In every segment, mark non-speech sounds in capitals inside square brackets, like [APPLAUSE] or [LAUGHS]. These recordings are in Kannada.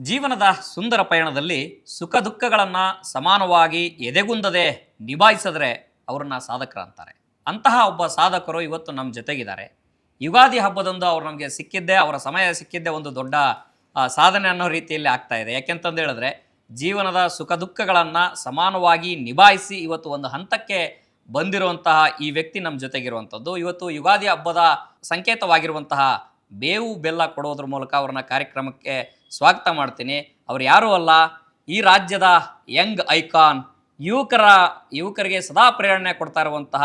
ಜೀವನದ ಸುಂದರ ಪಯಣದಲ್ಲಿ ಸುಖ ದುಃಖಗಳನ್ನು ಸಮಾನವಾಗಿ ಎದೆಗುಂದದೆ ನಿಭಾಯಿಸಿದ್ರೆ ಅವ್ರನ್ನ ಸಾಧಕರ ಅಂತಾರೆ. ಅಂತಹ ಒಬ್ಬ ಸಾಧಕರು ಇವತ್ತು ನಮ್ಮ ಜೊತೆಗಿದ್ದಾರೆ. ಯುಗಾದಿ ಹಬ್ಬದಂದು ಅವ್ರು ನಮಗೆ ಸಿಕ್ಕಿದ್ದೇ, ಅವರ ಸಮಯ ಸಿಕ್ಕಿದ್ದೇ ಒಂದು ದೊಡ್ಡ ಸಾಧನೆ ಅನ್ನೋ ರೀತಿಯಲ್ಲಿ ಆಗ್ತಾ ಇದೆ. ಯಾಕೆಂತಂದು ಹೇಳಿದ್ರೆ, ಜೀವನದ ಸುಖ ದುಃಖಗಳನ್ನು ಸಮಾನವಾಗಿ ನಿಭಾಯಿಸಿ ಇವತ್ತು ಒಂದು ಹಂತಕ್ಕೆ ಬಂದಿರುವಂತಹ ಈ ವ್ಯಕ್ತಿ ನಮ್ಮ ಜೊತೆಗಿರುವಂಥದ್ದು. ಇವತ್ತು ಯುಗಾದಿ ಹಬ್ಬದ ಸಂಕೇತವಾಗಿರುವಂತಹ ಬೇವು ಬೆಲ್ಲ ಕೊಡೋದ್ರ ಮೂಲಕ ಅವ್ರನ್ನ ಕಾರ್ಯಕ್ರಮಕ್ಕೆ ಸ್ವಾಗತ ಮಾಡ್ತೀನಿ. ಅವ್ರು ಯಾರೂ ಅಲ್ಲ, ಈ ರಾಜ್ಯದ ಯಂಗ್ ಐಕಾನ್, ಯುವಕರ, ಯುವಕರಿಗೆ ಸದಾ ಪ್ರೇರಣೆ ಕೊಡ್ತಾ ಇರುವಂತಹ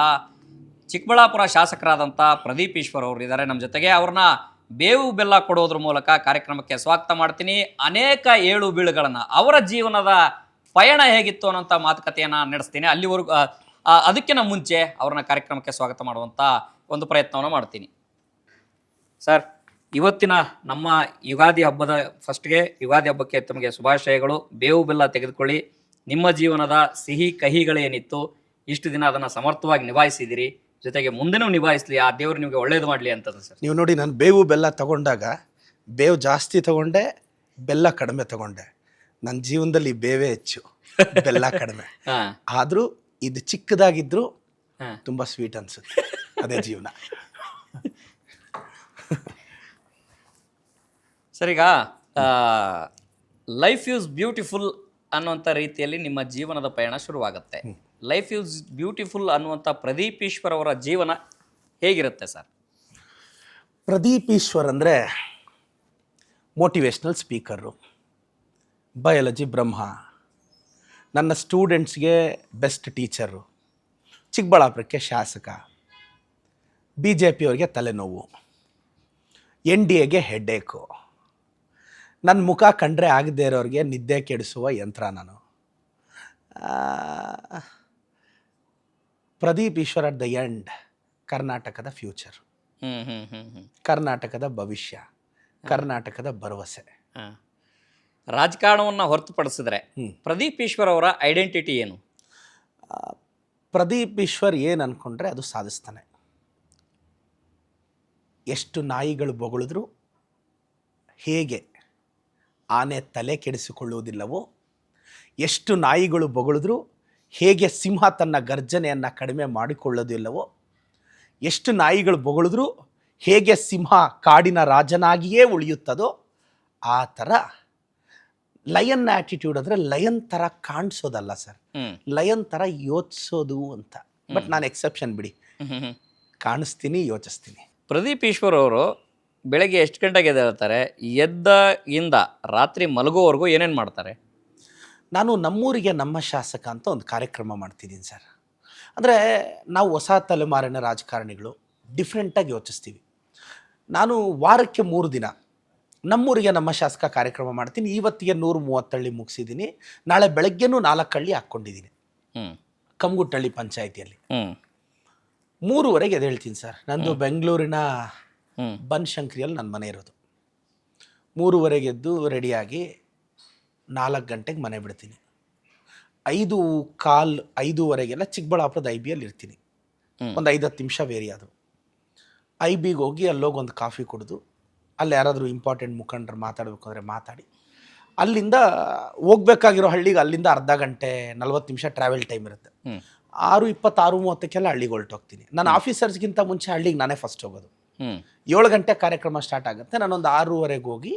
ಚಿಕ್ಕಬಳ್ಳಾಪುರ ಶಾಸಕರಾದಂಥ ಪ್ರದೀಪ್ ಈಶ್ವರ್ ಅವರು ಇದ್ದಾರೆ. ನಮ್ಮ ಜೊತೆಗೆ ಅವ್ರನ್ನ ಬೇವು ಬೆಲ್ಲ ಕೊಡೋದ್ರ ಮೂಲಕ ಕಾರ್ಯಕ್ರಮಕ್ಕೆ ಸ್ವಾಗತ ಮಾಡ್ತೀನಿ. ಅನೇಕ ಏಳು ಬೀಳುಗಳನ್ನು, ಅವರ ಜೀವನದ ಪಯಣ ಹೇಗಿತ್ತು ಅನ್ನೋಂಥ ಮಾತುಕತೆಯನ್ನು ನಡೆಸ್ತೀನಿ. ಅಲ್ಲಿವರೆಗೂ ಅದಕ್ಕಿಂತ ಮುಂಚೆ ಅವ್ರನ್ನ ಕಾರ್ಯಕ್ರಮಕ್ಕೆ ಸ್ವಾಗತ ಮಾಡುವಂಥ ಒಂದು ಪ್ರಯತ್ನವನ್ನು ಮಾಡ್ತೀನಿ. ಸರ್ ಇವತ್ತಿನ ನಮ್ಮ ಯುಗಾದಿ ಹಬ್ಬದ ಫಸ್ಟ್ಗೆ ಯುಗಾದಿ ಹಬ್ಬಕ್ಕೆ ತಮಗೆ ಶುಭಾಶಯಗಳು. ಬೇವು ಬೆಲ್ಲ ತೆಗೆದುಕೊಳ್ಳಿ. ನಿಮ್ಮ ಜೀವನದ ಸಿಹಿ ಕಹಿಗಳೇನಿತ್ತು ಇಷ್ಟು ದಿನ ಅದನ್ನು ಸಮರ್ಥವಾಗಿ ನಿಭಾಯಿಸಿದಿರಿ. ಜೊತೆಗೆ ಮುಂದೆನೂ ನಿಭಾಯಿಸಲಿ ಆ ದೇವರು ನಿಮಗೆ ಒಳ್ಳೇದು ಮಾಡಲಿ ಅಂತದ್ದು ಸರ್. ನೀವು ನೋಡಿ ನಾನು ಬೇವು ಬೆಲ್ಲ ತಗೊಂಡಾಗ ಬೇವು ಜಾಸ್ತಿ ತಗೊಂಡೆ ಬೆಲ್ಲ ಕಡಿಮೆ ತಗೊಂಡೆ. ನನ್ನ ಜೀವನದಲ್ಲಿ ಬೇವೇ ಹೆಚ್ಚು ಬೆಲ್ಲ ಕಡಿಮೆ. [LAUGHS] ಹಾಂ. ಆದರೂ ಇದು ಚಿಕ್ಕದಾಗಿದ್ದರೂ ಹಾಂ. ತುಂಬ ಸ್ವೀಟ್ ಅನ್ಸುತ್ತೆ ಅದೇ ಜೀವನ. ಸರ್ ಈಗ ಲೈಫ್ ಈಸ್ ಬ್ಯೂಟಿಫುಲ್ ಅನ್ನುವಂಥ ರೀತಿಯಲ್ಲಿ ನಿಮ್ಮ ಜೀವನದ ಪಯಣ ಶುರುವಾಗುತ್ತೆ. ಲೈಫ್ ಈಸ್ ಬ್ಯೂಟಿಫುಲ್ ಅನ್ನುವಂಥ ಪ್ರದೀಪ್ ಈಶ್ವರ್ ಅವರ ಜೀವನ ಹೇಗಿರುತ್ತೆ ಸರ್? ಪ್ರದೀಪ್ ಈಶ್ವರ್ ಅಂದರೆ ಮೋಟಿವೇಶ್ನಲ್ ಸ್ಪೀಕರು ಬಯಾಲಜಿ ಬ್ರಹ್ಮ. ನನ್ನ ಸ್ಟೂಡೆಂಟ್ಸ್ಗೆ ಬೆಸ್ಟ್ ಟೀಚರು ಚಿಕ್ಕಬಳ್ಳಾಪುರಕ್ಕೆ ಶಾಸಕ. ಬಿ ಜೆ ಪಿಯವ್ರಿಗೆ ತಲೆನೋವು. ಎನ್ ಡಿ ಎಗೆ ಹೆಡ್ಡೇಕು ನನ್ನ ಮುಖ ಕಂಡ್ರೆ ಆಗದೇ ಇರೋರಿಗೆ ನಿದ್ದೆ ಕೆಡಿಸುವ ಯಂತ್ರ ನಾನು. Pradeep Eshwar at the end ಕರ್ನಾಟಕದ ಫ್ಯೂಚರ್. ಹ್ಞೂ ಹ್ಞೂ ಹ್ಞೂ ಹ್ಞೂ ಕರ್ನಾಟಕದ ಭವಿಷ್ಯ ಕರ್ನಾಟಕದ ಭರವಸೆ. ರಾಜಕಾರಣವನ್ನು ಹೊರತುಪಡಿಸಿದ್ರೆ. ಪ್ರದೀಪ್ ಈಶ್ವರ್ ಅವರ ಐಡೆಂಟಿಟಿ ಏನು? ಪ್ರದೀಪ್ ಈಶ್ವರ್ ಏನು ಅಂದ್ಕೊಂಡ್ರೆ ಅದು ಸಾಧಿಸ್ತಾನೆ. ಎಷ್ಟು ನಾಯಿಗಳು ಬೊಗಳಿದ್ರು ಹೇಗೆ ಆನೆ ತಲೆ ಕೆಡಿಸಿಕೊಳ್ಳುವುದಿಲ್ಲವೋ? ಎಷ್ಟು ನಾಯಿಗಳು ಬೊಗಳಿದ್ರು ಹೇಗೆ ಸಿಂಹ ತನ್ನ ಗರ್ಜನೆಯನ್ನು ಕಡಿಮೆ ಮಾಡಿಕೊಳ್ಳೋದಿಲ್ಲವೋ ಎಷ್ಟು ನಾಯಿಗಳು ಬೊಗಳಿದ್ರು ಹೇಗೆ ಸಿಂಹ ಕಾಡಿನ ರಾಜನಾಗಿಯೇ ಉಳಿಯುತ್ತದೋ? ಆ ಥರ ಲಯನ್ ಆ್ಯಟಿಟ್ಯೂಡ್ ಅಂದರೆ ಲಯನ್ ಥರ ಕಾಣಿಸೋದಲ್ಲ ಸರ್. ಲಯನ್ ಥರ ಯೋಚಿಸೋದು ಅಂತ. ಬಟ್ ನಾನು ಎಕ್ಸೆಪ್ಷನ್ ಬಿಡಿ. ಕಾಣಿಸ್ತೀನಿ ಯೋಚಿಸ್ತೀನಿ. ಪ್ರದೀಪ್ ಈಶ್ವರ್ ಅವರು ಬೆಳಗ್ಗೆ ಎಷ್ಟು ಗಂಟೆಗೆ ಎದ್ದೇಳ್ತಾರೆ? ಎದ್ದ ಇಂದ ರಾತ್ರಿ ಮಲಗೋವರೆಗೂ ಏನೇನು ಮಾಡ್ತಾರೆ? ನಾನು ನಮ್ಮೂರಿಗೆ ನಮ್ಮ ಶಾಸಕ ಅಂತ ಒಂದು ಕಾರ್ಯಕ್ರಮ ಮಾಡ್ತಿದ್ದೀನಿ ಸರ್. ಅಂದರೆ ನಾವು ಹೊಸ ತಲೆಮಾರಿನ ರಾಜಕಾರಣಿಗಳು ಡಿಫ್ರೆಂಟಾಗಿ ಯೋಚಿಸ್ತೀವಿ. ನಾನು ವಾರಕ್ಕೆ ಮೂರು ದಿನ ನಮ್ಮೂರಿಗೆ ನಮ್ಮ ಶಾಸಕ ಕಾರ್ಯಕ್ರಮ ಮಾಡ್ತೀನಿ. ಇವತ್ತಿಗೆ ನೂರು ಮೂವತ್ತಳ್ಳಿ ಮುಗಿಸಿದ್ದೀನಿ. ನಾಳೆ ಬೆಳಗ್ಗೆನೂ ನಾಲ್ಕು ಹಳ್ಳಿ ಹಾಕ್ಕೊಂಡಿದ್ದೀನಿ. ಹ್ಞೂ ಕಮ್ಗುಟ್ಟಳ್ಳಿ ಪಂಚಾಯಿತಿಯಲ್ಲಿ. ಮೂರುವರೆಗೆ ಎದ್ದೇಳ್ತೀನಿ ಸರ್. ನಂದು ಬೆಂಗಳೂರಿನ ಬನಶಂಕರಿಯಲ್ಲಿ ನನ್ನ ಮನೆ ಇರೋದು. ಮೂರುವರೆಗೆ ಎದ್ದು ರೆಡಿಯಾಗಿ ನಾಲ್ಕು ಗಂಟೆಗೆ ಮನೆ ಬಿಡ್ತೀನಿ. ಐದು ಕಾಲ್ ಐದೂವರೆಗೆಲ್ಲ ಚಿಕ್ಕಬಳ್ಳಾಪುರದ ಐ ಬಿಯಲ್ಲಿ ಇರ್ತೀನಿ ಒಂದು ಐದು ಹತ್ತು ನಿಮಿಷ ವೇರಿ ಅದು. ಐ ಬಿಗೆ ಹೋಗಿ ಅಲ್ಲೋಗಿ ಒಂದು ಕಾಫಿ ಕುಡಿದು ಅಲ್ಲಿ ಯಾರಾದರೂ ಇಂಪಾರ್ಟೆಂಟ್ ಮುಖಂಡರು ಮಾತಾಡಬೇಕು ಅಂದರೆ ಮಾತಾಡಿ. ಅಲ್ಲಿಂದ ಹೋಗ್ಬೇಕಾಗಿರೋ ಹಳ್ಳಿಗೆ ಅಲ್ಲಿಂದ ಅರ್ಧ ಗಂಟೆ ನಲ್ವತ್ತು ನಿಮಿಷ ಟ್ರಾವೆಲ್ ಟೈಮ್ ಇರುತ್ತೆ. ಆರು ಇಪ್ಪತ್ತಾರು ಮೂವತ್ತಕ್ಕೆಲ್ಲ ಹಳ್ಳಿಗೆ ಹೊರಟೋಗ್ತೀನಿ. ನಾನು ಆಫೀಸರ್ಸ್ಗಿಂತ ಮುಂಚೆ ಹಳ್ಳಿಗೆ ನಾನೇ ಫಸ್ಟ್ ಹೋಗೋದು. ಏಳು ಗಂಟೆ ಕಾರ್ಯಕ್ರಮ ಸ್ಟಾರ್ಟ್ ಆಗುತ್ತೆ. ನಾನೊಂದು ಆರೂವರೆಗೆ ಹೋಗಿ.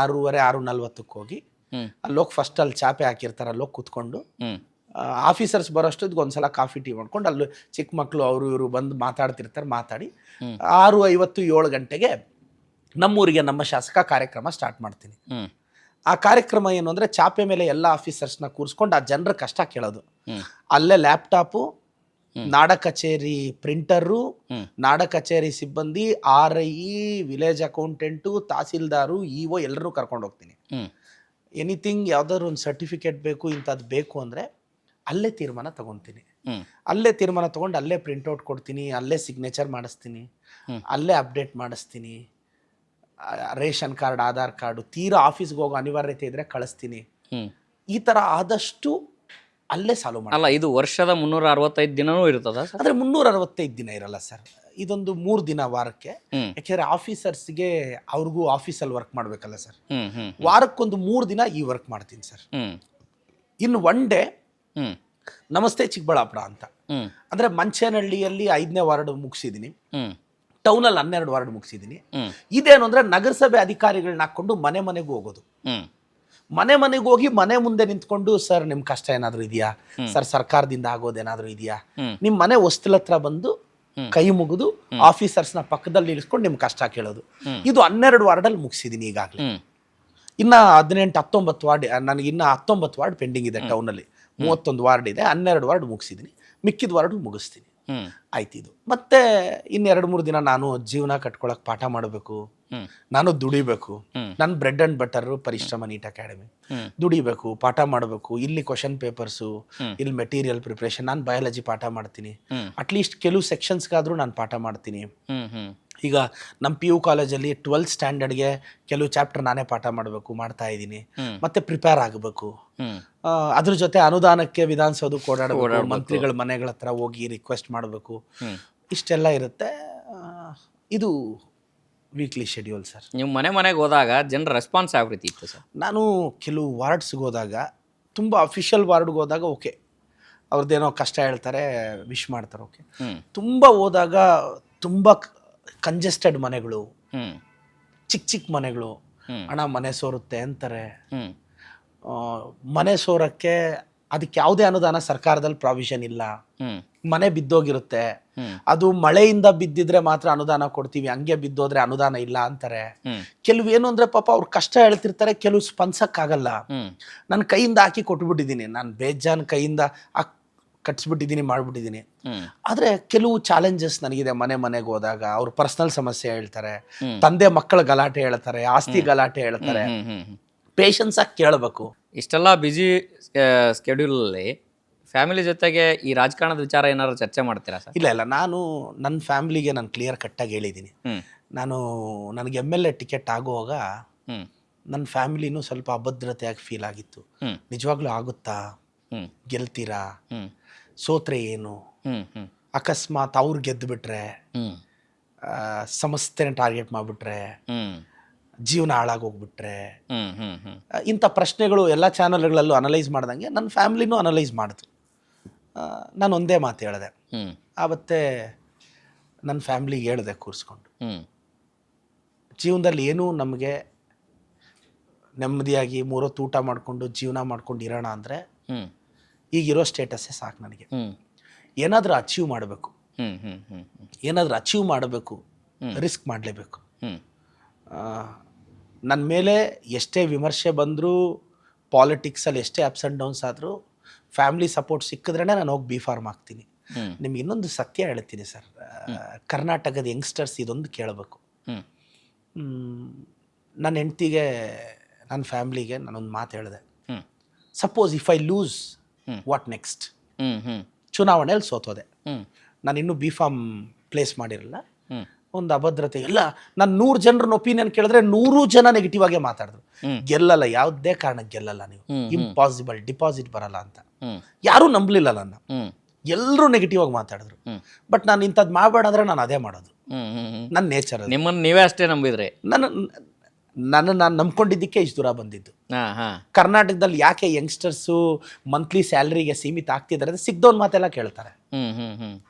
ಆರೂವರೆ ಆರು ನಲ್ವತ್ತಕ್ಕೆ ಹೋಗಿ ಅಲ್ಲೋಗಿ ಫಸ್ಟ್ ಅಲ್ಲಿ ಚಾಪೆ ಹಾಕಿರ್ತಾರೆ ಅಲ್ಲೋಗಿ ಕುತ್ಕೊಂಡು ಆಫೀಸರ್ಸ್ ಬರೋಷ್ಟೊತ್ತಿಗೆ ಒಂದ್ಸಲ ಕಾಫಿ ಟೀ ಮಾಡ್ಕೊಂಡು ಅಲ್ಲಿ ಚಿಕ್ಕ ಮಕ್ಕಳು ಅವರು ಇವರು ಬಂದು ಮಾತಾಡ್ತಿರ್ತಾರೆ ಮಾತಾಡಿ. ಆರು ಐವತ್ತು ಏಳು ಗಂಟೆಗೆ ನಮ್ಮೂರಿಗೆ ನಮ್ಮ ಶಾಸಕ ಕಾರ್ಯಕ್ರಮ ಸ್ಟಾರ್ಟ್ ಮಾಡ್ತೀನಿ. ಆ ಕಾರ್ಯಕ್ರಮ ಏನು ಅಂದ್ರೆ ಚಾಪೆ ಮೇಲೆ ಎಲ್ಲ ಆಫೀಸರ್ಸ್ನ ಕೂರಿಸ್ಕೊಂಡು ಆ ಜನರ ಕಷ್ಟ ಕೇಳೋದು. ಅಲ್ಲೇ ಲ್ಯಾಪ್ಟಾಪು ನಾಡ ಕಚೇರಿ ಪ್ರಿಂಟರು ನಾಡ ಕಚೇರಿ ಸಿಬ್ಬಂದಿ R I village accountant tahsildar EO ಎಲ್ಲರೂ ಕರ್ಕೊಂಡು ಹೋಗ್ತೀನಿ. ಎನಿಥಿಂಗ್ ಯಾವ್ದಾದ್ರು ಒಂದು ಸರ್ಟಿಫಿಕೇಟ್ ಬೇಕು ಇಂಥದ್ದು ಬೇಕು ಅಂದರೆ ಅಲ್ಲೇ ತೀರ್ಮಾನ ತಗೊತೀನಿ. ಅಲ್ಲೇ ತೀರ್ಮಾನ ತಗೊಂಡು ಅಲ್ಲೇ ಪ್ರಿಂಟೌಟ್ ಕೊಡ್ತೀನಿ ಅಲ್ಲೇ ಸಿಗ್ನೇಚರ್ ಮಾಡಿಸ್ತೀನಿ ಅಲ್ಲೇ ಅಪ್ಡೇಟ್ ಮಾಡಿಸ್ತೀನಿ ರೇಷನ್ ಕಾರ್ಡ್ ಆಧಾರ್ ಕಾರ್ಡು ತೀರಾ ಆಫೀಸ್ಗೆ ಹೋಗೋ ಅನಿವಾರ್ಯತೆ ಇದ್ದರೆ ಕಳಿಸ್ತೀನಿ. ಈ ಥರ ಆದಷ್ಟು ಅಲ್ಲೇ ಸಾಲ್ವ್ ಮಾಡಿ ಅಲ್ಲ ಇದು ವರ್ಷದ ಮುನ್ನೂರ ಅರವತ್ತೈದು ದಿನನೂ ಇರ್ತದ ಅಂದ್ರೆ ಮುನ್ನೂರ ಅರವತ್ತೈದು ದಿನ ಇರಲ್ಲ ಸರ್. ಇದೊಂದು ಮೂರು ದಿನ ವಾರಕ್ಕೆ. ಯಾಕೆಂದ್ರೆ ಆಫೀಸರ್ಸ್ ಆಫೀಸರ್ಸ್ಗೆ ಅವ್ರಿಗೂ ಆಫೀಸಲ್ಲಿ ವರ್ಕ್ ಮಾಡಬೇಕಲ್ಲ ಸರ್. ವಾರಕ್ಕೊಂದು ಮೂರು ದಿನ ಈ ವರ್ಕ್ ಮಾಡ್ತೀನಿ ಸರ್. ಇನ್ನು ಒನ್ ಡೇ ನಮಸ್ತೆ ಚಿಕ್ಕಬಳ್ಳಾಪುರ ಅಂತ. ಅಂದ್ರೆ ಮಂಚೇನಹಳ್ಳಿಯಲ್ಲಿ ಐದನೇ ವಾರ್ಡ್ ಮುಗಿಸಿದ್ದೀನಿ. ಹ್ಮ್. ಟೌನಲ್ಲಿ ಹನ್ನೆರಡು ವಾರ್ಡ್ ಮುಗಿಸಿದ್ದೀನಿ. ಹ್ಮ್. ಇದೇನು ಅಂದ್ರೆ ನಗರಸಭೆ ಅಧಿಕಾರಿಗಳನ್ನ ಹಾಕೊಂಡು ಮನೆ ಮನೆಗೂ ಹೋಗೋದು. ಮನೆ ಮನೆಗೆ ಹೋಗಿ ಮನೆ ಮುಂದೆ ನಿಂತ್ಕೊಂಡು ಸರ್ ನಿಮ್ ಕಷ್ಟ ಏನಾದರೂ ಇದೆಯಾ? ಸರ್ ಸರ್ಕಾರದಿಂದ ಆಗೋದೇನಾದ್ರೂ ಇದೆಯಾ? ನಿಮ್ ಮನೆ ಹೊಸ್ತಲ ಹತ್ರ ಬಂದು ಕೈ ಮುಗಿದು ಆಫೀಸರ್ಸ್ನ ಪಕ್ಕದಲ್ಲಿ ನಿಲ್ಸ್ಕೊಂಡು ನಿಮ್ ಕಷ್ಟ ಕೇಳೋದು. ಇದು ಹನ್ನೆರಡು ವಾರ್ಡಲ್ಲಿ ಅಲ್ಲಿ ಈಗಾಗಲೇ. ಇನ್ನ ಹದಿನೆಂಟು ಹತ್ತೊಂಬತ್ತು ವಾರ್ಡ್ ನನಗೆ ಇನ್ನ ಹತ್ತೊಂಬತ್ತು ವಾರ್ಡ್ ಪೆಂಡಿಂಗ್ ಇದೆ ಟೌನಲ್ಲಿ. ಮೂವತ್ತೊಂದು ವಾರ್ಡ್ ಇದೆ ಹನ್ನೆರಡು ವಾರ್ಡ್ ಮುಗಿಸಿದೀನಿ. ಮಿಕ್ಕಿದ ವಾರ್ಡ್ ಮುಗಿಸ್ತೀನಿ. ಆಯ್ತು ಇದು ಮತ್ತೆ ಇನ್ನೆರಡು ಮೂರು ದಿನ ನಾನು ಜೀವನ ಕಟ್ಕೊಳಕ್ ಪಾಠ ಮಾಡಬೇಕು. ನಾನು ದುಡಿಬೇಕು. ನನ್ನ bread and butter Parishrama NEET academy ದುಡಿಬೇಕು ಪಾಠ ಮಾಡಬೇಕು ಇಲ್ಲಿ ಕ್ವಶನ್ ಪೇಪರ್ಸು. ಇಲ್ಲಿ ಮೆಟೀರಿಯಲ್ ಪ್ರಿಪ್ರೇಷನ್ ನಾನು ಬಯಾಲಜಿ ಪಾಠ ಮಾಡ್ತೀನಿ. ಅಟ್ಲೀಸ್ಟ್ ಕೆಲವು ಸೆಕ್ಷನ್ಸ್ಗಾದ್ರೂ ನಾನು ಪಾಠ ಮಾಡ್ತೀನಿ. ಈಗ ನಮ್ಮ ಪಿ ಯು ಕಾಲೇಜಲ್ಲಿ ಟ್ವೆಲ್ತ್ ಸ್ಟ್ಯಾಂಡರ್ಡ್ಗೆ ಕೆಲವು ಚಾಪ್ಟರ್ ನಾನೇ ಪಾಠ ಮಾಡಬೇಕು ಮಾಡ್ತಾ ಇದ್ದೀನಿ. ಮತ್ತೆ ಪ್ರಿಪೇರ್ ಆಗಬೇಕು. ಅದ್ರ ಜೊತೆ ಅನುದಾನಕ್ಕೆ ವಿಧಾನಸೌಧಕ್ಕೆ ಓಡಾಡಬೇಕು. ಮಂತ್ರಿಗಳ ಮನೆಗಳ ಹತ್ರ ಹೋಗಿ ರಿಕ್ವೆಸ್ಟ್ ಮಾಡಬೇಕು. ಇಷ್ಟೆಲ್ಲ ಇರುತ್ತೆ. ಇದು ವೀಕ್ಲಿ ಶೆಡ್ಯೂಲ್ ಸರ್ ನೀವು ಮನೆ ಮನೆಗೆ ಹೋದಾಗ ಜನರ ರೆಸ್ಪಾನ್ಸ್ ಯಾವ ರೀತಿ ಇತ್ತು ಸರ್ ನಾನು ಕೆಲವು ವಾರ್ಡ್ಸ್ಗೆ ಹೋದಾಗ ತುಂಬ ಅಫಿಷಿಯಲ್ ವಾರ್ಡ್ಗೆ ಹೋದಾಗ ಓಕೆ ಅವ್ರದ್ದೇನೋ ಕಷ್ಟ ಹೇಳ್ತಾರೆ ವಿಶ್ ಮಾಡ್ತಾರೆ ಓಕೆ ತುಂಬ ಹೋದಾಗ ತುಂಬ ಕಂಜೆಸ್ಟೆಡ್ ಮನೆಗಳು ಚಿಕ್ಕ ಚಿಕ್ಕ ಮನೆಗಳು. ಹಣ ಮನೆ ಸೋರುತ್ತೆ ಅಂತಾರೆ. ಮನೆ ಸೋರಕ್ಕೆ ಅದಕ್ಕೆ ಯಾವುದೇ ಅನುದಾನ ಸರ್ಕಾರದಲ್ಲಿ ಪ್ರಾವಿಷನ್ ಇಲ್ಲ. ಮನೆ ಬಿದ್ದೋಗಿರುತ್ತೆ. ಅದು ಮಳೆಯಿಂದ ಬಿದ್ದಿದ್ರೆ ಮಾತ್ರ ಅನುದಾನ ಕೊಡ್ತೀವಿ ಹಂಗೆ ಬಿದ್ದೋದ್ರೆ ಅನುದಾನ ಇಲ್ಲ ಅಂತಾರೆ. ಕೆಲವು ಏನು ಅಂದ್ರೆ ಪಾಪ ಅವ್ರು ಕಷ್ಟ ಹೇಳ್ತಿರ್ತಾರೆ ಕೆಲವು ಸ್ಪಂದಿಸಕ್ಕಾಗಲ್ಲ. ನನ್ನ ಕೈಯಿಂದ ಹಾಕಿ ಕೊಟ್ಬಿಟ್ಟಿದ್ದೀನಿ. ನಾನು ಬೇಜಾನ್ ಕೈಯಿಂದ ಹಾಕ್ ಕಟ್ಸ್ಬಿಟ್ಟಿದ್ದೀನಿ ಮಾಡ್ಬಿಟ್ಟಿದ್ದೀನಿ. ಆದರೆ ಕೆಲವು ಚಾಲೆಂಜಸ್ ನನಗಿದೆ ಮನೆ ಮನೆಗೆ ಹೋದಾಗ. ಅವ್ರ ಪರ್ಸ್ನಲ್ ಸಮಸ್ಯೆ ಹೇಳ್ತಾರೆ. ತಂದೆ ಮಕ್ಕಳ ಗಲಾಟೆ ಹೇಳ್ತಾರೆ ಆಸ್ತಿ ಗಲಾಟೆ ಹೇಳ್ತಾರೆ. ಪೇಷನ್ಸ್ ಆಗಿ ಕೇಳಬೇಕು. ಇಷ್ಟೆಲ್ಲ ಬ್ಯುಸಿ ಸ್ಕೆಡ್ಯೂಲಲ್ಲಿ ಫ್ಯಾಮಿಲಿ ಜೊತೆಗೆ ಈ ರಾಜಕಾರಣದ ವಿಚಾರ ಏನಾದ್ರು ಚರ್ಚೆ ಮಾಡ್ತೀರಾ ಸರ್? ಇಲ್ಲ ಇಲ್ಲ. ನಾನು ನನ್ನ ಫ್ಯಾಮಿಲಿಗೆ ನಾನು ಕ್ಲಿಯರ್ ಕಟ್ಟಾಗಿ ಹೇಳಿದ್ದೀನಿ. ನಾನು ನನಗೆ ಎಂ ಎಲ್ ಎ ಟಿಕೆಟ್ ಆಗುವಾಗ ನನ್ನ ಫ್ಯಾಮಿಲಿನೂ ಸ್ವಲ್ಪ ಅಭದ್ರತೆಯಾಗಿ ಫೀಲ್ ಆಗಿತ್ತು. ನಿಜವಾಗ್ಲೂ ಆಗುತ್ತಾ? ಗೆಲ್ತೀರಾ? ಸೋತ್ರೆ ಏನು? ಅಕಸ್ಮಾತ್ ಅವ್ರು ಗೆದ್ದು ಬಿಟ್ರೆ ಹ್ಮ್ ಸಂಸ್ಥೆನ ಟಾರ್ಗೆಟ್ ಮಾಡಿಬಿಟ್ರೆ ಜೀವನ ಹಾಳಾಗೋಗ್ಬಿಟ್ರೆ. ಇಂಥ ಪ್ರಶ್ನೆಗಳು ಎಲ್ಲ ಚಾನಲ್ಗಳಲ್ಲೂ ಅನಲೈಸ್ ಮಾಡ್ದಂಗೆ ನನ್ನ ಫ್ಯಾಮ್ಲಿನೂ ಅನಲೈಸ್ ಮಾಡಿತು. ನಾನು ಒಂದೇ ಮಾತು ಹೇಳಿದೆ. ಆವತ್ತೇ ನನ್ನ ಫ್ಯಾಮ್ಲಿಗೆ ಹೇಳಿದೆ ಕೂರಿಸ್ಕೊಂಡು. ಜೀವನದಲ್ಲಿ ಏನೂ ನಮಗೆ ನೆಮ್ಮದಿಯಾಗಿ ಮೂರೊತ್ತು ಊಟ ಮಾಡಿಕೊಂಡು ಜೀವನ ಮಾಡ್ಕೊಂಡು ಇರೋಣ ಅಂದರೆ ಈಗಿರೋ ಸ್ಟೇಟಸ್ಸೇ ಸಾಕು ನನಗೆ. ಏನಾದರೂ ಅಚೀವ್ ಮಾಡಬೇಕು. ಏನಾದರೂ ಅಚೀವ್ ಮಾಡಬೇಕು. ರಿಸ್ಕ್ ಮಾಡಲೇಬೇಕು. ನನ್ನ ಮೇಲೆ ಎಷ್ಟೇ ವಿಮರ್ಶೆ ಬಂದರೂ ಪಾಲಿಟಿಕ್ಸಲ್ಲಿ ಎಷ್ಟೇ ಅಪ್ಸ್ ಆ್ಯಂಡ್ ಡೌನ್ಸ್ ಆದರೂ ಫ್ಯಾಮಿಲಿ ಸಪೋರ್ಟ್ ಸಿಕ್ಕಿದ್ರೇ ನಾನು ಹೋಗಿ ಬಿ ಫಾರ್ಮ್ ಆಗ್ತೀನಿ. ನಿಮ್ಗೆ ಇನ್ನೊಂದು ಸತ್ಯ ಹೇಳ್ತೀನಿ ಸರ್. ಕರ್ನಾಟಕದ ಯಂಗ್ಸ್ಟರ್ಸ್ ಇದೊಂದು ಕೇಳಬೇಕು. ನನ್ನ ಹೆಂಡ್ತಿಗೆ ನನ್ನ ಫ್ಯಾಮ್ಲಿಗೆ ನಾನೊಂದು ಮಾತು ಹೇಳಿದೆ. Suppose if I lose. What next ಚುನಾವಣೆಯಲ್ಲಿ ಸೋತೋದೆ. ನಾನು ಇನ್ನೂ ಬಿ ಫಾರ್ಮ್ ಪ್ಲೇಸ್ ಮಾಡಿರಲ್ಲ ಒಂದು ಅಭದ್ರತೆ ಇಲ್ಲ ನಾನು ನೂರು ಜನರನ್ನ ಒಪಿನಿಯನ್ ಕೇಳಿದ್ರೆ ನೂರು ಜನ ನೆಗೆಟಿವ್ ಆಗೇ ಮಾತಾಡಿದ್ರು. ಗೆಲ್ಲಲ್ಲ ಯಾವುದೇ ಕಾರಣಕ್ಕೆ ಗೆಲ್ಲಲ್ಲ ನೀವು. ಇಂಪಾಸಿಬಲ್ ಡಿಪಾಸಿಟ್ ಬರಲ್ಲ ಅಂತ. ಯಾರೂ ನಂಬಲಿಲ್ಲ ನನ್ನ. ಎಲ್ಲರೂ ನೆಗೆಟಿವ್ ಆಗಿ ಮಾತಾಡಿದ್ರು. ಬಟ್ ನಾನು ಇಂಥದ್ದು ಮಾಡಬೇಡ ಅಂದ್ರೆ ನಾನು ಅದೇ ಮಾಡೋದು. ನನ್ನ ನೇಚರ್ ನಿಮ್ಮನ್ನ ನೀವೇ ಅಷ್ಟೇ ನಂಬಿದ್ರೆ. ನನ್ನ ನನ್ನ ನಾನು ನಂಬ್ಕೊಂಡಿದ್ದಕ್ಕೆ ಇಷ್ಟು ದೂರ ಬಂದಿದ್ದು. ಹಾ ಹಾ. ಕರ್ನಾಟಕದಲ್ಲಿ ಯಾಕೆ ಯಂಗ್ಸ್ಟರ್ಸು ಮಂತ್ಲಿ ಸ್ಯಾಲ್ರಿಗೆ ಸೀಮಿತ ಆಗ್ತಿದ್ದಾರೆ ಅಂದರೆ ಸಿಗ್ದೋನ್ ಮಾತೆಲ್ಲ ಕೇಳ್ತಾರೆ.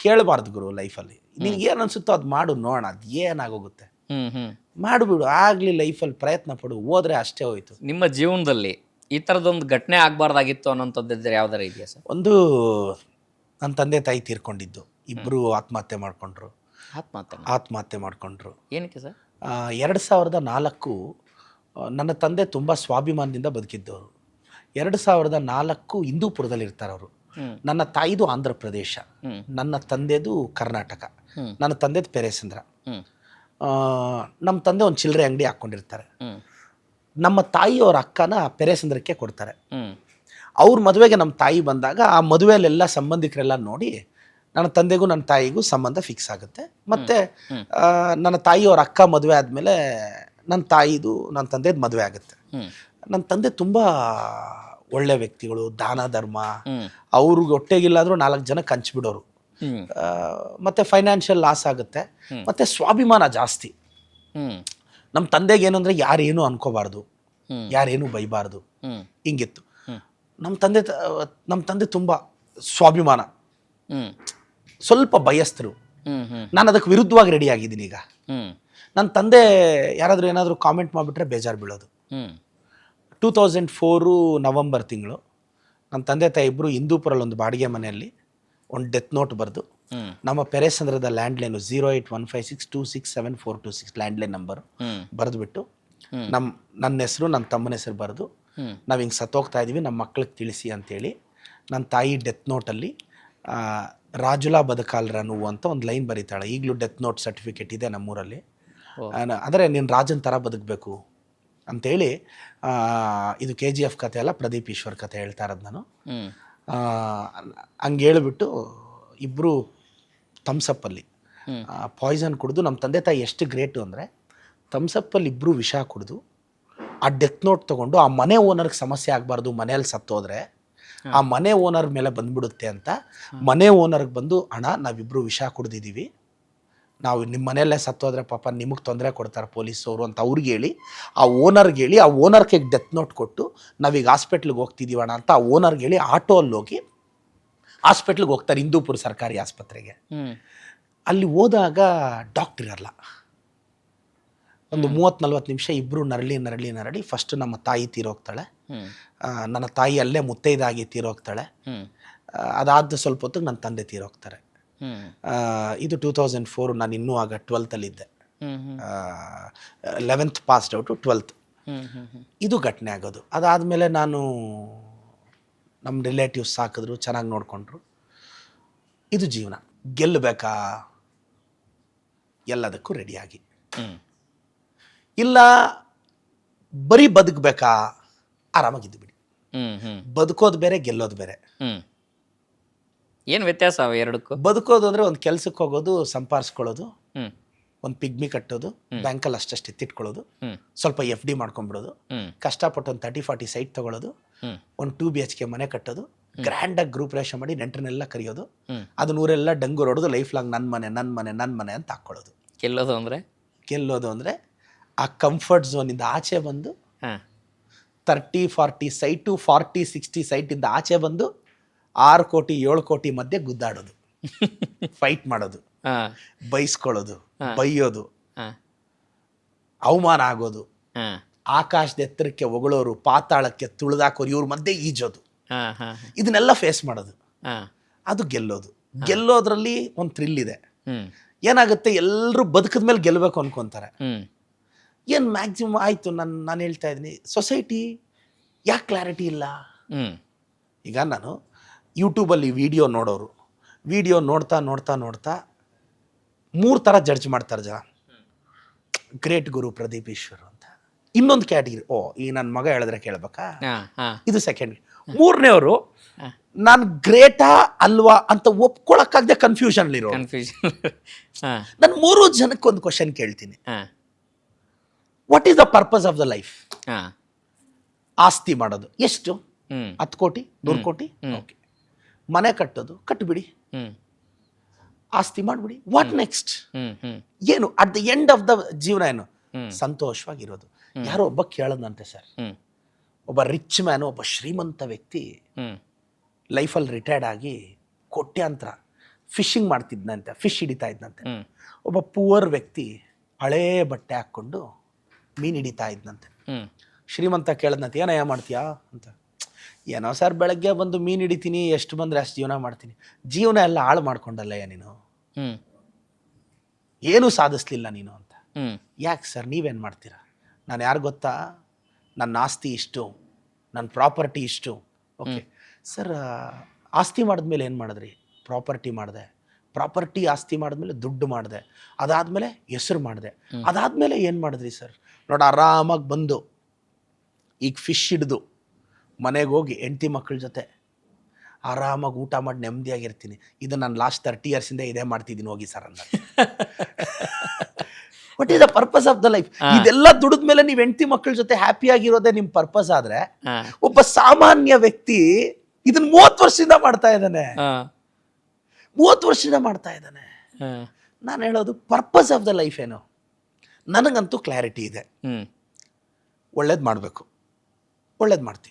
ಕೇಳಬಾರ್ದು ಗುರು ಲೈಫಲ್ಲಿ. ನಿನಗೆ ಏನು ಅನ್ಸುತ್ತೋ ಅದು ಮಾಡು ನೋಡೋಣ ಅದು ಏನಾಗೋಗುತ್ತೆ? ಮಾಡಿಬಿಡು ಆಗಲಿ ಲೈಫಲ್ಲಿ ಪ್ರಯತ್ನ ಪಡು ಹೋದ್ರೆ ಅಷ್ಟೇ ಹೋಯ್ತು. ನಿಮ್ಮ ಜೀವನದಲ್ಲಿ ಈ ಥರದೊಂದು ಘಟನೆ ಆಗಬಾರ್ದಾಗಿತ್ತು ಅನ್ನೋಂಥದ್ದಿದ್ರೆ ಯಾವ್ದಾರ ಇದೆಯಾ ಸರ್? ಒಂದು ನನ್ನ ತಂದೆ ತಾಯಿ ತೀರ್ಕೊಂಡಿದ್ದು. ಇಬ್ಬರು ಆತ್ಮಹತ್ಯೆ ಮಾಡಿಕೊಂಡ್ರು. ಆತ್ಮಹತ್ಯೆ ಆತ್ಮಹತ್ಯೆ ಮಾಡಿಕೊಂಡ್ರು. ಏನಕ್ಕೆ ಸರ್? ಎರಡು ಸಾವಿರದ ನಾಲ್ಕು ನನ್ನ ತಂದೆ ತುಂಬ ಸ್ವಾಭಿಮಾನದಿಂದ ಬದುಕಿದ್ದವರು. ಎರಡು ಸಾವಿರದ ನಾಲ್ಕು ಹಿಂದೂಪುರದಲ್ಲಿ ಇರ್ತಾರೆ ಅವರು. ನನ್ನ ತಾಯಿದು ಆಂಧ್ರ ಪ್ರದೇಶ ನನ್ನ ತಂದೆದು ಕರ್ನಾಟಕ ನನ್ನ ತಂದೆದು ಪೆರೇಸಂದ್ರ. ನಮ್ಮ ತಂದೆ ಒಂದು ಚಿಲ್ಲರೆ ಅಂಗಡಿ ಹಾಕ್ಕೊಂಡಿರ್ತಾರೆ. ನಮ್ಮ ತಾಯಿಯವರ ಅಕ್ಕನ ಪೆರೇಸಂದ್ರಕ್ಕೆ ಕೊಡ್ತಾರೆ. ಅವ್ರ ಮದುವೆಗೆ ನಮ್ಮ ತಾಯಿ ಬಂದಾಗ ಆ ಮದುವೆಯಲ್ಲೆಲ್ಲ ಸಂಬಂಧಿಕರೆಲ್ಲ ನೋಡಿ ನನ್ನ ತಂದೆಗೂ ನನ್ನ ತಾಯಿಗೂ ಸಂಬಂಧ ಫಿಕ್ಸ್ ಆಗುತ್ತೆ. ಮತ್ತೆ. ನನ್ನ ತಾಯಿಯವ್ರ ಅಕ್ಕ ಮದುವೆ ಆದಮೇಲೆ ನನ್ನ ತಾಯಿದು ನನ್ನ ತಂದೆದು ಮದುವೆ ಆಗುತ್ತೆ. ನನ್ನ ತಂದೆ ತುಂಬ ಒಳ್ಳೆ ವ್ಯಕ್ತಿಗಳು ದಾನ ಧರ್ಮ. ಅವ್ರಿಗೆ ಹೊಟ್ಟೆಗಿಲ್ಲಾದ್ರೂ ನಾಲ್ಕು ಜನ ಹಂಚ್ಬಿಡೋರು ಬಿಡೋರು. ಮತ್ತೆ ಫೈನಾನ್ಷಿಯಲ್ ಲಾಸ್ ಆಗುತ್ತೆ. ಮತ್ತೆ ಸ್ವಾಭಿಮಾನ ಜಾಸ್ತಿ. ನಮ್ಮ ತಂದೆಗೆ ಏನಂದ್ರೆ ಯಾರೇನು ಅನ್ಕೋಬಾರ್ದು. ಯಾರೇನು ಬೈಬಾರ್ದು. ಹಿಂಗಿತ್ತು. ನಮ್ಮ ತಂದೆ ನಮ್ಮ ತಂದೆ ತುಂಬ ಸ್ವಾಭಿಮಾನ. ಸ್ವಲ್ಪ ಹ್ಮ್ ನಾನು ಅದಕ್ಕೆ ವಿರುದ್ಧವಾಗಿ ರೆಡಿ ಆಗಿದ್ದೀನಿ ಈಗ. ನನ್ನ ತಂದೆ ಯಾರಾದರೂ ಏನಾದರೂ ಕಾಮೆಂಟ್ ಮಾಡಿಬಿಟ್ರೆ ಬೇಜಾರು ಬೀಳೋದು. ಟೂ ತೌಸಂಡ್ ಫೋರು ನವಂಬರ್ ತಿಂಗಳು ನನ್ನ ತಂದೆ ತಾಯಿ ಇಬ್ಬರು ಹಿಂದೂಪುರಲ್ಲಿ ಒಂದು ಬಾಡಿಗೆ ಮನೆಯಲ್ಲಿ ಒಂದು ಡೆತ್ ನೋಟ್ ಬರೆದು ನಮ್ಮ ಪೆರೇಸಂದ್ರದ landline zero eight one five six two six seven four two six landline number ಹ್ಮ್. ಬರೆದುಬಿಟ್ಟು ನಮ್ಮ ನನ್ನ ಹೆಸರು ನನ್ನ ತಮ್ಮನ ಹೆಸರು ಬರೆದು ನಾವು ಹಿಂಗೆ ಸತ್ತೋಗ್ತಾ ಇದ್ದೀವಿ ನಮ್ಮ ಮಕ್ಳಿಗೆ ತಿಳಿಸಿ ಅಂತೇಳಿ ನನ್ನ ತಾಯಿ ಡೆತ್ ನೋಟಲ್ಲಿ ರಾಜುಲಾ ಬದಕಾಲ್ರ ನೋವು ಅಂತ ಒಂದು ಲೈನ್ ಬರೀತಾಳೆ. ಈಗಲೂ ಡೆತ್ ನೋಟ್ ಸರ್ಟಿಫಿಕೇಟ್ ಇದೆ ನಮ್ಮೂರಲ್ಲಿ. ಆದರೆ ಅಂದರೆ ನೀನು ರಾಜನ್ ಥರ ಬದುಕಬೇಕು ಅಂತೇಳಿ ಇದು ಕೆ ಜಿ ಎಫ್ ಕತೆ ಅಲ್ಲ ಪ್ರದೀಪ್ ಈಶ್ವರ್ ಕತೆ ಹೇಳ್ತಾ ಇರೋದು ನಾನು. ಹಂಗೆ ಹೇಳಿಬಿಟ್ಟು ಇಬ್ಬರು ಥಮ್ಸಪ್ಪಲ್ಲಿ. ಪಾಯ್ಸನ್ ಕುಡಿದು ನಮ್ಮ ತಂದೆ ತಾಯಿ ಎಷ್ಟು ಗ್ರೇಟು ಅಂದರೆ ಥಮ್ಸಪ್ಪಲ್ಲಿ ಇಬ್ಬರು ವಿಷ ಕುಡಿದು ಆ ಡೆತ್ ನೋಟ್ ತೊಗೊಂಡು ಆ ಮನೆ ಓನರ್ಗೆ ಸಮಸ್ಯೆ ಆಗಬಾರ್ದು ಮನೆಯಲ್ಲಿ ಸತ್ತೋದ್ರೆ ಆ ಮನೆ ಓನರ್ ಮೇಲೆ ಬಂದ್ಬಿಡುತ್ತೆ ಅಂತ ಮನೆ ಓನರ್ಗೆ ಬಂದು ಹಣ ನಾವಿಬ್ಬರು ವಿಷ ಕುಡ್ದಿದ್ದೀವಿ ನಾವು ನಿಮ್ಮ ಮನೆಯಲ್ಲೇ ಸತ್ತೋದ್ರೆ ಪಾಪ ನಿಮಗೆ ತೊಂದರೆ ಕೊಡ್ತಾರೆ ಪೊಲೀಸವರು ಅಂತ ಅವ್ರಿಗೆ ಹೇಳಿ ಆ ಓನರ್ಗೆ ಹೇಳಿ ಆ ಓನರ್ಗೆ ಡೆತ್ ನೋಟ್ ಕೊಟ್ಟು ನಾವೀಗ ಹಾಸ್ಪಿಟ್ಲಿಗೆ ಹೋಗ್ತಿದ್ದೀವಣ ಅಂತ ಆ ಓನರ್ಗೆ ಹೇಳಿ ಆಟೋ ಅಲ್ಲಿ ಹೋಗಿ ಹಾಸ್ಪಿಟ್ಲಿಗೆ ಹೋಗ್ತಾರೆ ಹಿಂದೂಪುರ ಸರ್ಕಾರಿ ಆಸ್ಪತ್ರೆಗೆ. ಅಲ್ಲಿ ಹೋದಾಗ ಡಾಕ್ಟರ್ ಇರಲ್ಲ. ಒಂದು ಮೂವತ್ತು ನಲ್ವತ್ತು ನಿಮಿಷ ಇಬ್ಬರು ನರಳಿ ನರಳಿ ನರಳಿ ಫಸ್ಟ್ ನಮ್ಮ ತಾಯಿ ತೀರೋಗ್ತಾಳೆ. ನನ್ನ ತಾಯಿ ಅಲ್ಲೇ ಮುತ್ತೈದಾಗಿ ತೀರೋಗ್ತಾಳೆ. ಅದಾದ ಸ್ವಲ್ಪ ಹೊತ್ತಿಗೆ ನನ್ನ ತಂದೆ ತೀರೋಗ್ತಾರೆ. ಇದು ಟೂ ತೌಸಂಡ್ ಫೋರ್ ನಾನು ಇನ್ನೂ ಆಗ ಟ್ವೆಲ್ತಲ್ಲಿದ್ದೆ ಅಲ್ಲಿ ಇದ್ದೆ. ಲೆವೆಂತ್ ಪಾಸ್ಡ್ ಔಟು ಟ್ವೆಲ್ತ್ ಇದು ಘಟನೆ ಆಗೋದು. ಅದಾದಮೇಲೆ ನಾನು ನಮ್ಮ ರಿಲೇಟಿವ್ಸ್ ಸಾಕಿದ್ರು ಚೆನ್ನಾಗಿ ನೋಡಿಕೊಂಡ್ರು. ಇದು ಜೀವನ. ಗೆಲ್ಲಬೇಕಾ? ಎಲ್ಲದಕ್ಕೂ ರೆಡಿಯಾಗಿ ಇಲ್ಲ ಬರೀ ಬದುಕಬೇಕಾ? ಆರಾಮಾಗಿದ್ದು ಬಿಡಿ. ಬದುಕೋದು ಬೇರೆ ಗೆಲ್ಲೋದು ಬೇರೆ. ಏನು ಏನ್ ವ್ಯತ್ಯಾಸ ಅವ ಎರಡಕ್ಕೂ? ಬದುಕೋದು ಅಂದರೆ ಒಂದು ಕೆಲ್ಸಕ್ಕೆ ಹೋಗೋದು ಸಂಪಾರಿಸ್ಕೊಳ್ಳೋದು ಒಂದು ಪಿಗ್ಮಿ ಕಟ್ಟೋದು ಬ್ಯಾಂಕಲ್ಲಿ ಅಷ್ಟಷ್ಟು ಎತ್ತಿಟ್ಕೊಳ್ಳೋದು ಸ್ವಲ್ಪ ಎಫ್ ಡಿ ಮಾಡ್ಕೊಂಬಿಡೋದು ಹ್ಮ್. ಕಷ್ಟಪಟ್ಟು ಒಂದು ತರ್ಟಿ ಫಾರ್ಟಿ ಸೈಟ್ ತಗೊಳ್ಳೋದು ಒಂದು ಟೂ ಬಿ ಎಚ್ ಕೆ ಮನೆ ಕಟ್ಟೋದು ಗ್ರ್ಯಾಂಡಾಗಿ ಗ್ರೂಪ್ ರೇಷನ್ ಮಾಡಿ ನೆಂಟರನ್ನೆಲ್ಲ ಕರೆಯೋದು ಹ್ಮ್. ಅದು ನೂರೆಲ್ಲ ಡಂಗೂರ್ ಹೊಡೆದು ಲೈಫ್ ಲಾಂಗ್ ನನ್ನ ಮನೆ ನನ್ನ ಮನೆ ನನ್ನ ಮನೆ ಅಂತ ಹಾಕ್ಕೊಳ್ಳೋದು. ಗೆಲ್ಲೋದು ಅಂದರೆ? ಗೆಲ್ಲೋದು ಅಂದರೆ ಆ ಕಂಫರ್ಟ್ ಝೋನಿಂದ ಆಚೆ ಬಂದು thirty forty site forty sixty ಸೈಟಿಂದ ಆಚೆ ಬಂದು ಆರು ಕೋಟಿ ಏಳು ಕೋಟಿ ಮಧ್ಯೆ ಗುದ್ದಾಡೋದು. [LAUGHS] ಫೈಟ್ ಮಾಡೋದು. ಬೈಸ್ಕೊಳ್ಳೋದು. ಬೈಯೋದು. ಅವಮಾನ ಆಗೋದು. ಆಕಾಶದ ಎತ್ತರಕ್ಕೆ ಹೊಗಳೋರು ಪಾತಾಳಕ್ಕೆ ತುಳಿದಾಕೋರು ಇವ್ರ ಮಧ್ಯೆ ಈಜೋದು. ಇದನ್ನೆಲ್ಲ ಫೇಸ್ ಮಾಡೋದು. ಅದು ಗೆಲ್ಲೋದು. ಗೆಲ್ಲೋದ್ರಲ್ಲಿ ಒಂದು ಥ್ರಿಲ್ ಇದೆ. ಏನಾಗುತ್ತೆ? ಎಲ್ಲರೂ ಬದುಕದ ಮೇಲೆ ಗೆಲ್ಲಬೇಕು ಅನ್ಕೊಂತಾರೆ ಏನು ಮ್ಯಾಕ್ಸಿಮಮ್ ಆಯಿತು ನಾನು ನಾನು ಹೇಳ್ತಾ ಇದ್ದೀನಿ. ಸೊಸೈಟಿ ಯಾಕೆ ಕ್ಲಾರಿಟಿ ಇಲ್ಲ? ಈಗ ನಾನು ಯೂಟ್ಯೂಬಲ್ಲಿ ವಿಡಿಯೋ ನೋಡೋರು. ವಿಡಿಯೋ ನೋಡ್ತಾ ನೋಡ್ತಾ ನೋಡ್ತಾ ಮೂರು ಥರ ಜಡ್ಜ್ ಮಾಡ್ತಾರೆ ಜನ. ಗ್ರೇಟ್ ಗುರು ಪ್ರದೀಪ್ ಈಶ್ವರ್ ಅಂತ. ಇನ್ನೊಂದು ಕ್ಯಾಟಗಿರಿ ಓ ಈ ನನ್ನ ಮಗ ಹೇಳಿದ್ರೆ ಕೇಳ್ಬೇಕಾ? ಹಾ ಹಾ. ಇದು ಸೆಕೆಂಡ್ ಮೂರನೇವರು ನಾನು ಗ್ರೇಟಾ ಅಲ್ವಾ ಅಂತ ಒಪ್ಕೊಳಕ್ಕಾಗದೆ ಕನ್ಫ್ಯೂಷನ್ಲಿರೋ ಕನ್ಫ್ಯೂಷನ್ ನಾನು ಮೂರು ಜನಕ್ಕೆ ಒಂದು ಕ್ವಶನ್ ಕೇಳ್ತೀನಿ what is the purpose of the life ಹಾಂ. ಆಸ್ತಿ ಮಾಡೋದು. ಎಷ್ಟು? ಹತ್ತು ಕೋಟಿ ನೂರು ಕೋಟಿ? ಓಕೆ ಮನೆ ಕಟ್ಟೋದು ಕಟ್ಟಿಬಿಡಿ ಹ್ಞೂ ಆಸ್ತಿ ಮಾಡಿಬಿಡಿ. ವಾಟ್ ನೆಕ್ಸ್ಟ್ ಹ್ಞೂ ಹ್ಞೂ ಏನು? At the end of the ಜೀವನ ಏನು. ಸಂತೋಷವಾಗಿರೋದು. ಯಾರೋ ಒಬ್ಬ ಕೇಳದಂತೆ ಸರ್. ಹ್ಞೂ ಒಬ್ಬ ರಿಚ್ ಮ್ಯಾನು ಒಬ್ಬ ಶ್ರೀಮಂತ ವ್ಯಕ್ತಿ ಹ್ಞೂ ಲೈಫಲ್ಲಿ ರಿಟೈರ್ಡ್ ಆಗಿ ಕೋಟ್ಯಾಂತರ ಫಿಶಿಂಗ್ ಮಾಡ್ತಿದ್ನಂತೆ ಫಿಶ್ ಹಿಡಿತಾ ಇದ್ನಂತೆ. ಒಬ್ಬ ಪುವರ್ ವ್ಯಕ್ತಿ ಹಳೇ ಬಟ್ಟೆ ಹಾಕ್ಕೊಂಡು ಮೀನು ಹಿಡಿತಾ ಇದ್ನಂತೆ. ಶ್ರೀಮಂತ ಕೇಳದ್ನಂತೆ ಏನಯ್ಯ ಮಾಡ್ತೀಯಾ ಅಂತ. ಏನೋ ಸರ್ ಬೆಳಗ್ಗೆ ಬಂದು ಮೀನು ಹಿಡಿತೀನಿ ಎಷ್ಟು ಬಂದರೆ ಅಷ್ಟು ಜೀವನ ಮಾಡ್ತೀನಿ. ಜೀವನ ಎಲ್ಲ ಹಾಳು ಮಾಡ್ಕೊಂಡಲ್ಲಯ್ಯ ನೀನು. ಏನೂ ಸಾಧಿಸ್ಲಿಲ್ಲ ನೀನು ಅಂತ. ಯಾಕೆ ಸರ್ ನೀವೇನು ಮಾಡ್ತೀರಾ? ನಾನು ಯಾರು ಗೊತ್ತಾ? ನನ್ನ ಆಸ್ತಿ ಇಷ್ಟು ನನ್ನ ಪ್ರಾಪರ್ಟಿ ಇಷ್ಟು. ಓಕೆ. ಸರ್ ಆಸ್ತಿ ಮಾಡಿದ್ಮೇಲೆ ಏನು ಮಾಡಿದ್ರಿ? ಪ್ರಾಪರ್ಟಿ ಮಾಡಿದೆ. ಪ್ರಾಪರ್ಟಿ ಆಸ್ತಿ ಮಾಡಿದ್ಮೇಲೆ ದುಡ್ಡು ಮಾಡಿದೆ. ಅದಾದಮೇಲೆ ಹೆಸರು ಮಾಡಿದೆ. ಅದಾದಮೇಲೆ ಏನು ಮಾಡಿದ್ರಿ ಸರ್? ನೋಡಿ ಆರಾಮಾಗಿ ಬಂದು ಈಗ ಫಿಶ್ ಹಿಡಿದು ಮನೆಗೆ ಹೋಗಿ ಹೆಂಡ್ತಿ ಮಕ್ಕಳ ಜೊತೆ ಆರಾಮಾಗಿ ಊಟ ಮಾಡಿ ನೆಮ್ಮದಿಯಾಗಿರ್ತೀನಿ ಇದು ನಾನು ಲಾಸ್ಟ್ ತರ್ಟಿ ಇಯರ್ಸಿಂದ ಇದೇ ಮಾಡ್ತಿದ್ದೀನಿ ಹೋಗಿ ಸರ್ ಅಂತ. What is the purpose of the life ಇದೆಲ್ಲ ದುಡಿದ ಮೇಲೆ ನೀವು ಹೆಂಡತಿ ಮಕ್ಕಳ ಜೊತೆ ಹ್ಯಾಪಿ ಆಗಿರೋದೇ ನಿಮ್ಮ ಪರ್ಪಸ್ ಆದರೆ ಒಬ್ಬ ಸಾಮಾನ್ಯ ವ್ಯಕ್ತಿ ಇದನ್ನ ಮೂವತ್ತು ವರ್ಷದಿಂದ ಮಾಡ್ತಾ ಇದ್ದಾನೆ. ಮೂವತ್ತು ವರ್ಷದಿಂದ ಮಾಡ್ತಾ ಇದ್ದಾನೆ. ನಾನು ಹೇಳೋದು ಪರ್ಪಸ್ ಆಫ್ ದ ಲೈಫ್ ಏನು? ನನಗಂತೂ ಕ್ಲಾರಿಟಿ ಇದೆ. ಒಳ್ಳೇದು ಮಾಡಬೇಕು. ಒಳ್ಳೇದು ಮಾಡ್ತೀವಿ